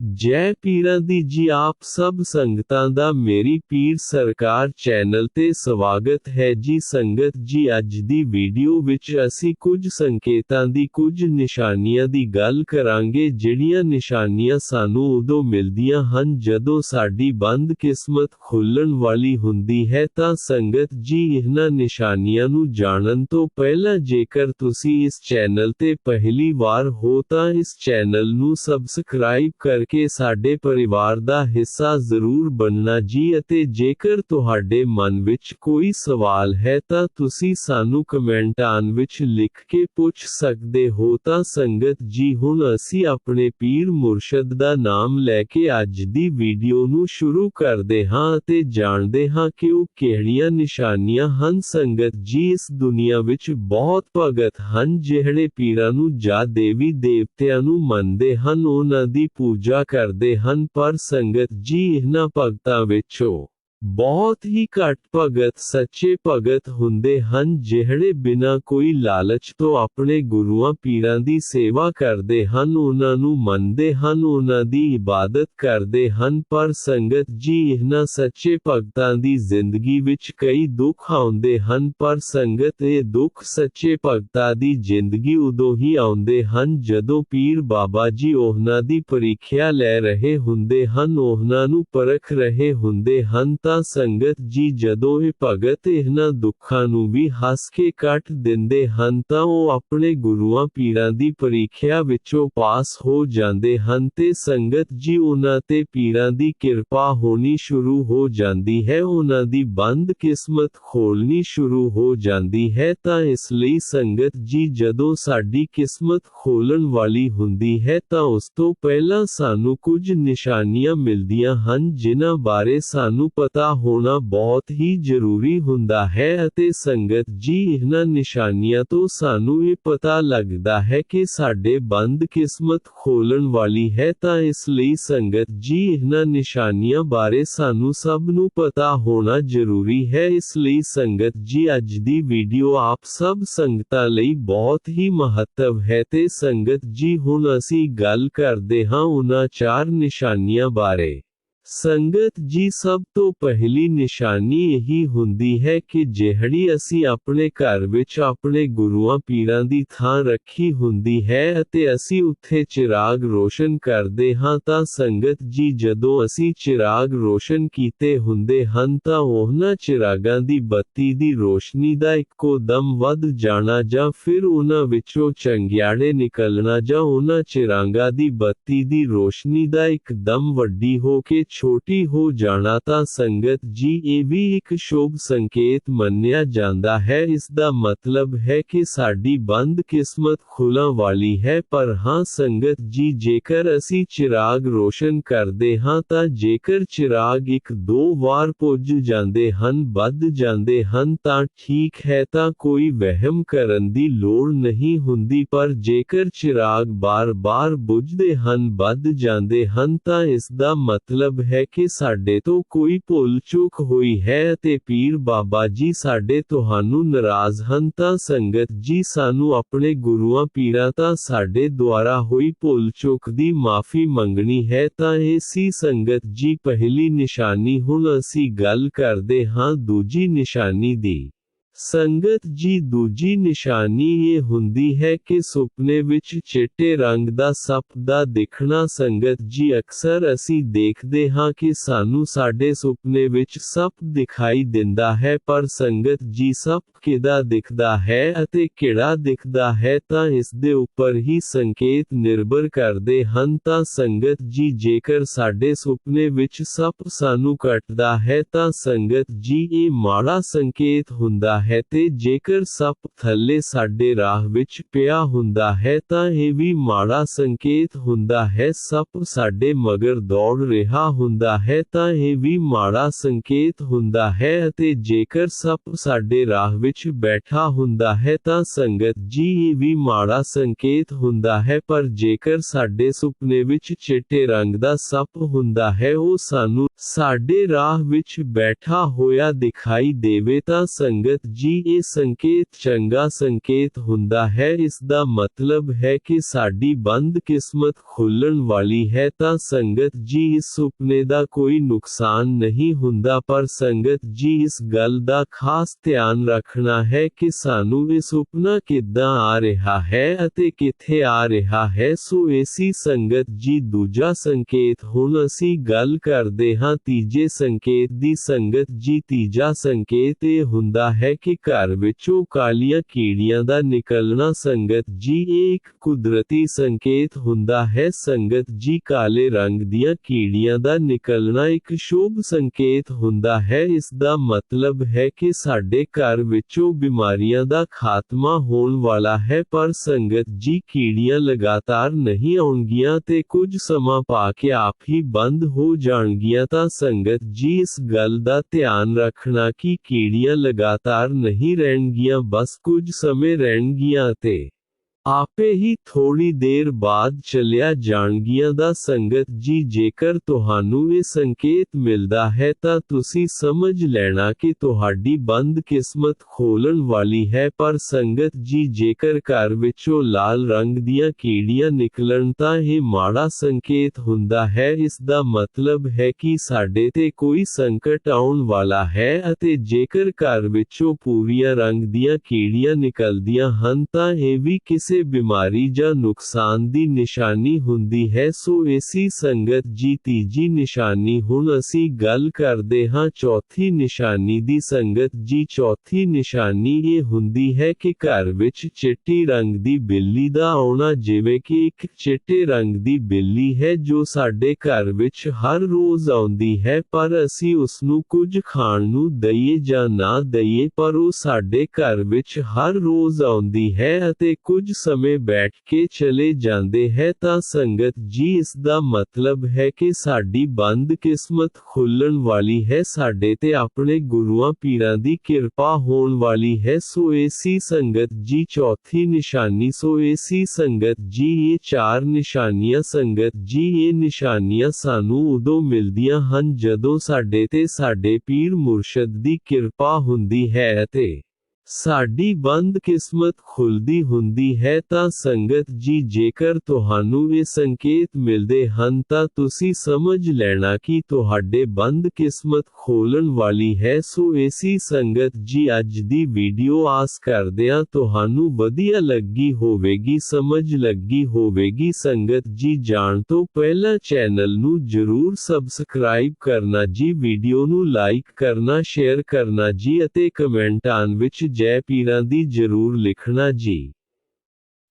ਜੈ ਪੀਰਾਂ ਦੀ ਜੀ ਆਪ ਸਭ ਸੰਗਤਾਂ ਦਾ ਮੇਰੀ ਪੀਰ ਸਰਕਾਰ ਚੈਨਲ ਤੇ ਸਵਾਗਤ ਹੈ ਜੀ ਸੰਗਤ ਜੀ ਅੱਜ ਦੀ ਵੀਡੀਓ ਵਿੱਚ ਅਸੀਂ ਕੁਝ ਸੰਕੇਤਾਂ ਦੀ ਕੁਝ ਨਿਸ਼ਾਨੀਆਂ ਦੀ ਗੱਲ ਕਰਾਂਗੇ ਜਿਹੜੀਆਂ ਨਿਸ਼ਾਨੀਆਂ ਸਾਨੂੰ ਉਦੋਂ ਮਿਲਦੀਆਂ ਹਨ ਜਦੋਂ ਸਾਡੀ ਬੰਦ ਕਿਸਮਤ ਖੁੱਲਣ ਵਾਲੀ ਹੁੰਦੀ ਹੈ ਤਾਂ ਸੰਗਤ ਜੀ ਇਹਨਾਂ ਨਿਸ਼ਾਨੀਆਂ ਨੂੰ ਜਾਣਨ ਤੋਂ ਪਹਿਲਾਂ ਜੇਕਰ ਤੁਸੀਂ ਇਸ ਚੈਨਲ ਤੇ ਪਹਿਲੀ ਵਾਰ ਹੋ ਤਾਂ ਇਸ ਚੈਨਲ ਨੂੰ ਸਬਸਕ੍ਰਾਈਬ ਕਰਕੇ ਸਾਡੇ ਪਰਿਵਾਰ ਦਾ ਹਿੱਸਾ ਜ਼ਰੂਰ ਬਣਨਾ ਜੀ ਅਤੇ ਜੇਕਰ ਤੁਹਾਡੇ ਮਨ ਵਿੱਚ ਕੋਈ ਸਵਾਲ ਹੈ ਤਾਂ ਤੁਸੀਂ ਸਾਨੂੰ ਕਮੈਂਟਾਂ ਵਿੱਚ ਲਿਖ ਕੇ ਪੁੱਛ ਸਕਦੇ ਹੋ। ਤਾਂ ਸੰਗਤ ਜੀ, ਹੁਣ ਅਸੀਂ ਆਪਣੇ ਪੀਰ ਮੁਰਸ਼ਦ ਦਾ ਨਾਮ ਲੈ ਕੇ ਅੱਜ ਦੀ ਵੀਡੀਓ ਨੂੰ ਸ਼ੁਰੂ ਕਰਦੇ ਹਾਂ ਅਤੇ ਜਾਣਦੇ ਹਾਂ ਕਿ ਉਹ ਕਿਹੜੀਆਂ ਨਿਸ਼ਾਨੀਆਂ ਹਨ। ਸੰਗਤ ਜੀ, ਇਸ ਦੁਨੀਆ ਵਿੱਚ ਬਹੁਤ ਭਗਤ ਹਨ, ਜਿਹੜੇ ਪੀਰਾਂ ਨੂੰ ਜਾਂ ਦੇਵੀ ਦੇਵਤਿਆਂ ਨੂੰ ਮੰਨਦੇ ਹਨ। ਉਹਨਾਂ ਦੀ ਪੂਜਾ कर हैं पर संगत जी इन्होंने भगतों ਬਹੁਤ ਹੀ ਘੱਟ ਭਗਤ ਸੱਚੇ ਭਗਤ ਹੁੰਦੇ ਹਨ ਜਿਹੜੇ ਬਿਨਾਂ ਕੋਈ ਲਾਲਚ ਤੋਂ ਆਪਣੇ ਗੁਰੂਆਂ ਪੀਰਾਂ ਦੀ ਸੇਵਾ ਕਰਦੇ ਹਨ ਉਹਨਾਂ ਨੂੰ ਮੰਨਦੇ ਹਨ ਉਹਨਾਂ ਦੀ ਇਬਾਦਤ ਕਰਦੇ ਹਨ ਪਰ ਸੰਗਤ ਜੀ ਇਹਨਾਂ ਸੱਚੇ ਭਗਤਾਂ ਦੀ ਜ਼ਿੰਦਗੀ ਵਿੱਚ ਕਈ ਦੁੱਖ ਆਉਂਦੇ ਹਨ ਪਰ ਸੰਗਤ ਇਹ ਦੁੱਖ ਸੱਚੇ ਭਗਤਾਂ ਦੀ ਜ਼ਿੰਦਗੀ ਉਦੋਂ ਹੀ ਆਉਂਦੇ ਹਨ ਜਦੋਂ ਪੀਰ ਬਾਬਾ ਜੀ ਉਹਨਾਂ ਦੀ ਪ੍ਰੀਖਿਆ ਲੈ ਰਹੇ ਹੁੰਦੇ ਹਨ ਉਹਨਾਂ ਨੂੰ ਪਰਖ ਰਹੇ ਹੁੰਦੇ ਹਨ ਤਾਂ ਸੰਗਤ ਜੀ ਜਦੋਂ ਇਹ ਭਗਤ ਇਹਨਾਂ ਦੁੱਖਾਂ ਨੂੰ ਵੀ ਹੱਸ ਕੇ ਕੱਟ ਦਿੰਦੇ ਹਨ ਤਾਂ ਉਹ ਆਪਣੇ ਗੁਰੂਆਂ ਪੀਰਾਂ ਦੀ ਪ੍ਰੀਖਿਆ ਵਿੱਚੋਂ ਪਾਸ ਹੋ ਜਾਂਦੇ ਹਨ ਤੇ ਸੰਗਤ ਜੀ ਉਹਨਾਂ ਤੇ ਪੀਰਾਂ ਦੀ ਕਿਰਪਾ ਹੋਣੀ ਸ਼ੁਰੂ ਹੋ ਜਾਂਦੀ ਹੈ ਉਹਨਾਂ ਦੀ ਬੰਦ ਕਿਸਮਤ ਖੋਲਣੀ ਸ਼ੁਰੂ ਹੋ ਜਾਂਦੀ ਹੈ ਤਾਂ ਇਸ ਲਈ ਸੰਗਤ ਜੀ ਜਦੋਂ ਸਾਡੀ ਕਿਸਮਤ ਖੋਲਣ ਵਾਲੀ ਹੁੰਦੀ ਹੈ ਤਾਂ ਉਸ ਤੋਂ ਪਹਿਲਾਂ ਸਾਨੂੰ ਕੁਝ ਨਿਸ਼ਾਨੀਆਂ ਮਿਲਦੀਆਂ ਹਨ ਜਿਨ੍ਹਾਂ ਬਾਰੇ ਸਾਨੂੰ ਪਤਾ ਪਤਾ ਹੋਣਾ ਬਹੁਤ ਹੀ ਜ਼ਰੂਰੀ ਹੁੰਦਾ ਹੈ ਅਤੇ ਸੰਗਤ ਜੀ ਇਹਨਾਂ ਨਿਸ਼ਾਨੀਆਂ ਤੋਂ ਸਾਨੂੰ ਇਹ ਪਤਾ ਲੱਗਦਾ ਹੈ ਕਿ ਸਾਡੇ ਬੰਦ ਕਿਸਮਤ ਖੋਲਣ ਵਾਲੀ ਹੈ ਤਾਂ ਇਸ ਲਈ ਸੰਗਤ ਜੀ ਇਹਨਾਂ ਨਿਸ਼ਾਨੀਆਂ ਬਾਰੇ ਸਾਨੂੰ ਸਭ ਨੂੰ ਪਤਾ ਹੋਣਾ ਜ਼ਰੂਰੀ ਹੈ ਇਸ ਲਈ ਸੰਗਤ ਜੀ ਅੱਜ ਦੀ ਵੀਡੀਓ ਆਪ ਸਭ ਸੰਗਤਾਂ ਲਈ ਬਹੁਤ ਹੀ ਮਹੱਤਵ ਹੈ ਤੇ ਸੰਗਤ ਜੀ ਹੁਣ ਅਸੀਂ ਗੱਲ ਕਰਦੇ ਹਾਂ ਉਹਨਾਂ ਚਾਰ ਨਿਸ਼ਾਨੀਆਂ ਬਾਰੇ ਸੰਗਤ ਜੀ ਸਭ ਤੋਂ ਪਹਿਲੀ ਨਿਸ਼ਾਨੀ ਇਹੀ ਹੁੰਦੀ ਹੈ ਕਿ ਜਿਹੜੀ ਅਸੀਂ ਆਪਣੇ ਘਰ ਵਿੱਚ ਆਪਣੇ ਗੁਰੂਆਂ ਪੀਰਾਂ ਦੀ ਥਾਂ ਰੱਖੀ ਹੁੰਦੀ ਹੈ ਅਤੇ ਅਸੀਂ ਉੱਥੇ ਚਿਰਾਗ ਰੋਸ਼ਨ ਕਰਦੇ ਹਾਂ ਤਾਂ ਸੰਗਤ ਜੀ ਜਦੋਂ ਅਸੀਂ ਚਿਰਾਗ ਰੋਸ਼ਨ ਕੀਤੇ ਹੁੰਦੇ ਹਨ ਤਾਂ ਉਹਨਾਂ ਚਿਰਾਗਾਂ ਦੀ ਬੱਤੀ ਦੀ ਰੋਸ਼ਨੀ ਦਾ ਇੱਕੋ ਦਮ ਵੱਧ ਜਾਣਾ ਜਾਂ ਫਿਰ ਉਹਨਾਂ ਵਿੱਚੋਂ ਚੰਗਿਆੜੇ ਨਿਕਲਣਾ ਜਾਂ ਉਹਨਾਂ ਚਿਰਾਗਾਂ ਦੀ ਬੱਤੀ ਦੀ ਰੋਸ਼ਨੀ ਦਾ ਇੱਕਦਮ ਵੱਡੀ ਹੋ ਕੇ ਛੋਟੀ ਹੋ ਜਾਣਾ ਤਾਂ ਸੰਗਤ ਜੀ ਇਹ ਵੀ ਇੱਕ ਸ਼ੁਭ ਸੰਕੇਤ ਮੰਨਿਆ ਜਾਂਦਾ ਹੈ ਇਸ ਦਾ ਮਤਲਬ ਹੈ ਕਿ ਸਾਡੀ ਬੰਦ ਕਿਸਮਤ ਖੁੱਲਣ ਵਾਲੀ ਹੈ ਪਰ ਹਾਂ ਸੰਗਤ ਜੀ ਜੇਕਰ ਅਸੀਂ ਚਿਰਾਗ ਰੋਸ਼ਨ ਕਰਦੇ ਹਾਂ ਤਾਂ ਜੇਕਰ ਚਿਰਾਗ ਇੱਕ ਦੋ ਵਾਰ ਪੁੱਜ ਜਾਂਦੇ ਹਨ ਵੱਧ ਜਾਂਦੇ ਹਨ ਤਾਂ ਠੀਕ ਹੈ ਤਾਂ ਕੋਈ ਵਹਿਮ ਕਰਨ ਦੀ ਲੋੜ ਨਹੀਂ ਹੁੰਦੀ ਪਰ ਜੇਕਰ ਚਿਰਾਗ ਬਾਰ-ਬਾਰ ਬੁਝਦੇ ਹਨ ਵੱਧ ਜਾਂਦੇ ਹਨ ਤਾਂ ਇਸ ਦਾ ਮਤਲਬ ਹੈ ਕਿ ਸਾਡੇ ਤੋਂ ਕੋਈ ਭੁੱਲ ਚੁੱਕ ਹੋਈ ਹੈ ਅਤੇ ਪੀਰ ਬਾਬਾ ਜੀ ਸਾਡੇ ਤੁਹਾਨੂੰ ਨਾਰਾਜ਼ ਹਨ ਤਾਂ ਸੰਗਤ ਜੀ ਸਾਨੂੰ ਆਪਣੇ ਗੁਰੂਆਂ ਪੀਰਾਂ ਤਾਂ ਸਾਡੇ ਦੁਆਰਾ ਹੋਈ ਭੁੱਲ ਚੁੱਕ ਦੀ ਮਾਫੀ ਮੰਗਣੀ ਹੈ ਤਾਂ ਇਹ ਸੀ ਸੰਗਤ ਜੀ ਪਹਿਲੀ ਨਿਸ਼ਾਨੀ ਹੁਣ ਅਸੀਂ ਗੱਲ ਕਰਦੇ ਹਾਂ ਦੂਜੀ ਨਿਸ਼ਾਨੀ ਦੀ ਸੰਗਤ ਜੀ ਦੂਜੀ ਨਿਸ਼ਾਨੀ ਇਹ ਹੁੰਦੀ ਹੈ ਕਿ ਸੁਪਨੇ ਵਿੱਚ ਚਿੱਟੇ ਰੰਗ ਦਾ ਸੱਪ ਦਾ ਦਿਖਣਾ ਸੰਗਤ ਜੀ ਅਕਸਰ ਅਸੀਂ ਦੇਖਦੇ ਹਾਂ ਕਿ ਸਾਨੂੰ ਸਾਡੇ ਸੁਪਨੇ ਵਿੱਚ ਸੱਪ ਦਿਖਾਈ ਦਿੰਦਾ ਹੈ ਪਰ ਸੰਗਤ ਜੀ ਸੱਪ ਕਿਹਦਾ ਦਿਖਦਾ ਹੈ ਅਤੇ ਕਿਹੜਾ ਦਿਖਦਾ ਹੈ ਤਾਂ ਇਸ ਦੇ ਉੱਪਰ ਹੀ ਸੰਕੇਤ ਨਿਰਭਰ ਕਰਦੇ ਹਨ ਤਾਂ ਸੰਗਤ ਜੀ ਜੇਕਰ ਸਾਡੇ ਸੁਪਨੇ ਵਿੱਚ ਸੱਪ ਸਾਨੂੰ ਕੱਟਦਾ ਹੈ ਤਾਂ ਸੰਗਤ ਜੀ ਇਹ ਮਾੜਾ ਸੰਕੇਤ ਹੁੰਦਾ ਹੈ ਤੇ ਜੇਕਰ ਸੱਪ ਥੱਲੇ ਸਾਡੇ ਰਾਹ ਵਿੱਚ ਪਿਆ ਹੁੰਦਾ ਹੈ ਤਾਂ ਇਹ ਵੀ ਮਾੜਾ ਸੰਕੇਤ ਹੁੰਦਾ ਹੈ ਸੱਪ ਸਾਡੇ ਮਗਰ ਦੌੜ ਰਿਹਾ ਹੁੰਦਾ ਹੈ ਤਾਂ ਇਹ ਵੀ ਮਾੜਾ ਸੰਕੇਤ ਹੁੰਦਾ ਹੈ ਅਤੇ ਜੇਕਰ ਸੱਪ ਸਾਡੇ ਰਾਹ ਵਿੱਚ ਬੈਠਾ ਹੁੰਦਾ ਹੈ ਤਾਂ ਸੰਗਤ ਜੀ ਇਹ ਵੀ ਮਾੜਾ ਸੰਕੇਤ ਹੁੰਦਾ ਹੈ ਪਰ ਜੇਕਰ ਸਾਡੇ ਸੁਪਨੇ ਵਿੱਚ ਚਿੱਟੇ ਰੰਗ ਦਾ ਸੱਪ ਹੁੰਦਾ ਹੈ ਉਹ ਸਾਨੂੰ ਸਾਡੇ ਰਾਹ ਵਿੱਚ ਬੈਠਾ ਹੋਇਆ ਦਿਖਾਈ ਦੇਵੇ ਤਾਂ ਸੰਗਤ ਜੀ ਇਹ ਸੰਕੇਤ ਚੰਗਾ ਸੰਕੇਤ ਹੁੰਦਾ ਹੈ ਇਸ ਦਾ ਮਤਲਬ ਹੈ ਕਿ ਸਾਡੀ ਬੰਦ ਕਿਸਮਤ ਖੁੱਲਣ ਵਾਲੀ ਹੈ ਤਾਂ ਸੰਗਤ ਜੀ ਇਸ ਸੁਪਨੇ ਦਾ ਕੋਈ ਨੁਕਸਾਨ ਨਹੀਂ ਹੁੰਦਾ ਪਰ ਸੰਗਤ ਜੀ ਇਸ ਗੱਲ ਦਾ ਖਾਸ ਧਿਆਨ ਰੱਖਣਾ ਹੈ ਕਿ ਸਾਨੂੰ ਇਹ ਸੁਪਨਾ ਕਿੱਦਾਂ ਆ ਰਿਹਾ ਹੈ ਅਤੇ ਕਿੱਥੇ ਆ ਰਿਹਾ ਹੈ ਸੋ ਏਸੀ ਸੰਗਤ ਜੀ ਦੂਜਾ ਸੰਕੇਤ ਹੁਣ ਅਸੀਂ ਗੱਲ ਕਰਦੇ ਹਾਂ ਤੀਜੇ ਸੰਕੇਤ ਦੀ ਸੰਗਤ ਜੀ ਤੀਜਾ ਸੰਕੇਤ ਇਹ ਹੁੰਦਾ ਹੈ ਕਿ ਘਰ ਵਿੱਚੋਂ ਕਾਲੀਆਂ ਕੀੜੀਆਂ ਦਾ ਨਿਕਲਣਾ ਸੰਗਤ ਜੀ ਇਹ ਇੱਕ ਕੁਦਰਤੀ ਸੰਕੇਤ ਹੁੰਦਾ ਹੈ ਸੰਗਤ ਜੀ ਕਾਲੇ ਰੰਗ ਦੀਆਂ ਕੀੜੀਆਂ ਦਾ ਨਿਕਲਣਾ ਇੱਕ ਸ਼ੁਭ ਸੰਕੇਤ ਹੁੰਦਾ ਹੈ ਇਸ ਦਾ ਮਤਲਬ ਹੈ ਕਿ ਸਾਡੇ ਘਰ ਵਿੱਚੋਂ ਬਿਮਾਰੀਆਂ ਦਾ ਖਾਤਮਾ ਹੋਣ ਵਾਲਾ ਹੈ ਪਰ ਸੰਗਤ ਜੀ ਕੀੜੀਆਂ ਲਗਾਤਾਰ ਨਹੀਂ ਆਉਣਗੀਆਂ ਤੇ ਕੁਝ ਸਮਾਂ ਪਾ ਕੇ ਆਪ ਹੀ ਬੰਦ ਹੋ ਜਾਣਗੀਆਂ ਤਾਂ ਸੰਗਤ ਜੀ ਇਸ ਗੱਲ ਦਾ ਧਿਆਨ ਰੱਖਣਾ ਕਿ ਕੀੜੀਆਂ ਲਗਾਤਾਰ नहीं रहनगिया बस कुछ समय रहनगिया ते ਆਪੇ ਹੀ ਥੋੜੀ ਦੇਰ ਬਾਅਦ ਚਲਿਆ ਜਾਣਗੀਆਂ ਦਾ ਸੰਗਤ ਜੀ ਜੇਕਰ ਤੁਹਾਨੂੰ ਇਹ ਸੰਕੇਤ ਮਿਲਦਾ ਹੈ ਤਾਂ ਤੁਸੀਂ ਸਮਝ ਲੈਣਾ ਕਿ ਤੁਹਾਡੀ ਬੰਦ ਕਿਸਮਤ ਖੋਲਣ ਵਾਲੀ ਹੈ ਪਰ ਸੰਗਤ ਜੀ ਜੇਕਰ ਘਰ ਵਿੱਚੋਂ ਲਾਲ ਰੰਗ ਦੀਆਂ ਕੀੜੀਆਂ ਨਿਕਲਣ ਤਾਂ ਇਹ ਮਾੜਾ ਸੰਕੇਤ ਹੁੰਦਾ ਹੈ ਇਸ ਦਾ ਮਤਲਬ ਹੈ ਕਿ ਸਾਡੇ ਤੇ ਕੋਈ ਸੰਕਟ ਆਉਣ ਵਾਲਾ ਹੈ ਅਤੇ ਜੇਕਰ ਘਰ ਵਿੱਚੋਂ ਪੂਰੀਆਂ ਰੰਗ ਦੀਆਂ ਕੀੜੀਆਂ ਨਿਕਲਦੀਆਂ ਹਨ ਤਾਂ ਇਹ ਵੀ ਕਿਸੇ ਬਿਮਾਰੀ ਜਾਂ ਨੁਕਸਾਨ ਦੀ ਨਿਸ਼ਾਨੀ ਹੁੰਦੀ ਹੈ ਸੋ ਏਸੀ ਸੰਗਤ ਜੀ ਤੀਜੀ ਨਿਸ਼ਾਨੀ ਹੁਣ ਅਸੀਂ ਗੱਲ ਕਰਦੇ ਹਾਂ ਚੌਥੀ ਨਿਸ਼ਾਨੀ ਦੀ ਸੰਗਤ ਜੀ ਚੌਥੀ ਨਿਸ਼ਾਨੀ ਇਹ ਹੁੰਦੀ ਹੈ ਕਿ ਘਰ ਵਿੱਚ ਚਿੱਟੀ ਰੰਗ ਦੀ ਬਿੱਲੀ ਦਾ ਆਉਣਾ ਜਿਵੇਂ ਕਿ ਇੱਕ ਚਿੱਟੇ ਰੰਗ ਦੀ ਬਿੱਲੀ ਹੈ ਜੋ ਸਾਡੇ ਘਰ ਵਿੱਚ ਹਰ ਰੋਜ਼ ਆਉਂਦੀ ਹੈ ਪਰ ਅਸੀਂ ਉਸ ਨੂੰ ਕੁਝ ਖਾਣ ਨੂੰ ਦਈਏ ਜਾਂ ਨਾ ਦਈਏ ਪਰ ਉਹ ਸਾਡੇ ਘਰ ਵਿੱਚ ਹਰ ਰੋਜ਼ ਆਉਂਦੀ ਹੈ ਅਤੇ ਕੁਝ ਸਮੇਂ ਬੈਠ ਕੇ ਚਲੇ ਜਾਂਦੇ ਹੈ ਤਾਂ ਸੰਗਤ ਜੀ ਇਸ ਦਾ ਮਤਲਬ ਹੈ ਕਿ ਸਾਡੀ ਬੰਦ ਕਿਸਮਤ ਖੁੱਲਣ ਵਾਲੀ ਹੈ ਸਾਡੇ ਤੇ ਆਪਣੇ ਗੁਰੂਆਂ ਪੀਰਾਂ ਦੀ ਕਿਰਪਾ ਹੋਣ ਵਾਲੀ ਹੈ ਸੋ ਏਸੀ ਸੰਗਤ ਜੀ ਚੌਥੀ ਨਿਸ਼ਾਨੀ ਸੋ ਏਸੀ ਸੰਗਤ ਜੀ ਇਹ ਚਾਰ ਨਿਸ਼ਾਨੀਆਂ ਸੰਗਤ ਜੀ ਇਹ ਨਿਸ਼ਾਨੀਆਂ ਸਾਨੂੰ ਉਦੋਂ ਮਿਲਦੀਆਂ ਹਨ ਜਦੋਂ ਸਾਡੇ ਤੇ ਸਾਡੇ ਪੀਰ ਮੁਰਸ਼ਦ ਦੀ ਕਿਰਪਾ ਹੁੰਦੀ ਹੈ ਅਤੇ ਸਾਡੀ ਬੰਦ ਕਿਸਮਤ ਖੁੱਲਦੀ ਹੁੰਦੀ ਹੈ ਤਾਂ ਸੰਗਤ ਜੀ ਜੇਕਰ ਤੁਹਾਨੂੰ ਇਹ ਸੰਕੇਤ ਮਿਲਦੇ ਹਨ ਤਾਂ ਤੁਸੀਂ ਸਮਝ ਲੈਣਾ ਕਿ ਤੁਹਾਡੇ ਬੰਦ ਕਿਸਮਤ ਖੋਲਣ ਵਾਲੀ ਹੈ ਸੋ ਏਸੀ ਸੰਗਤ ਜੀ ਅੱਜ ਦੀ ਵੀਡੀਓ ਆਸ ਕਰਦਿਆਂ ਤੁਹਾਨੂੰ ਵਧੀਆ ਲੱਗੀ ਹੋਵੇਗੀ ਸਮਝ ਲੱਗੀ ਹੋਵੇਗੀ ਸੰਗਤ ਜੀ ਜਾਣ ਤੋਂ ਪਹਿਲਾਂ ਚੈਨਲ ਨੂੰ ਜਰੂਰ ਸਬਸਕ੍ਰਾਈਬ ਕਰਨਾ ਜੀ ਵੀਡੀਓ ਨੂੰ ਲਾਈਕ ਕਰਨਾ ਸ਼ੇਅਰ ਕਰਨਾ ਜੀ ਅਤੇ ਕਮੈਂਟਾਂ ਵਿੱਚ जय पीरा दी ज़रूर लिखना जी।